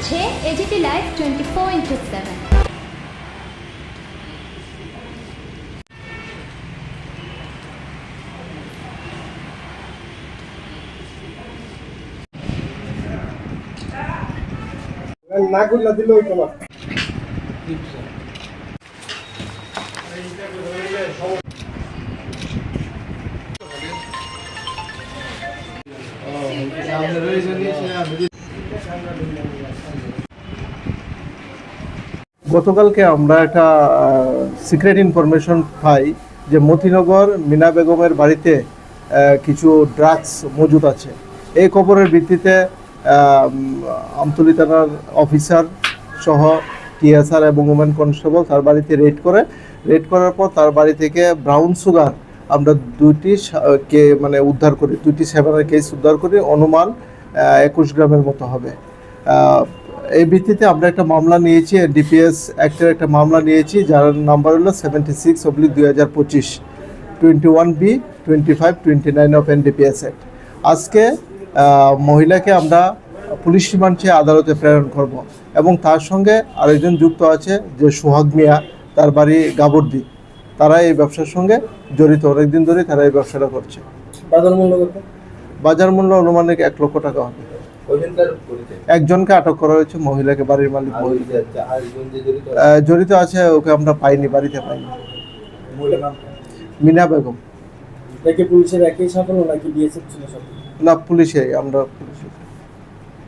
দেখছে AGT live twenty four into seven নাগুল্লা দিলে হইতো না। গতকালকে আমরা একটা সিক্রেট ইনফরমেশন পাই যে মতিনগর মিনা বেগমের বাড়িতে কিছু ড্রাগস মজুদ আছে। এই খবরের ভিত্তিতে উম, থানার অফিসার সহ টিএসআর এবং ওমেন কনস্টেবল তার বাড়িতে রেড করে। রেড করার পর তার বাড়ি থেকে ব্রাউন সুগার আমরা দুইটি কে মানে উদ্ধার করি দুইটি সেভেনের কেস উদ্ধার করি। অনুমান একুশ গ্রামের মতো হবে। এই ভিত্তিতে আমরা একটা মামলা নিয়েছি ডিপিএস অ্যাক্টের একটা মামলা নিয়েছি, যার নাম্বার হলো সেভেন্টি সিক্স অব্লিক দুই হাজার পঁচিশ twenty one B twenty five twenty nine of NDPS act আজকে মহিলাকে আমরা পুলিশ রিমান্ড চেয়ে আদালতে প্রেরণ করব এবং তার সঙ্গে আরেকজন যুক্ত আছে, যে সোহাগ মিয়া, তার বাড়ি গাবর্দি। তারা এই ব্যবসার সঙ্গে জড়িত, অনেকদিন ধরে তারা এই ব্যবসাটা করছে। বাজার মূল্য বাজার মূল্য অনুমানিক এক লক্ষ টাকা হবে। একজনকে আটক করা হয়েছে মহিলাকে বাড়ির মালিক জড়িত আছে, ওকে আমরা পাইনি বাড়িতে পাইনি। মহিলা নাম? মিনা বেগম। পুলিশের একই সাফল্য নাকি না পুলিশে আমরা পুলিশে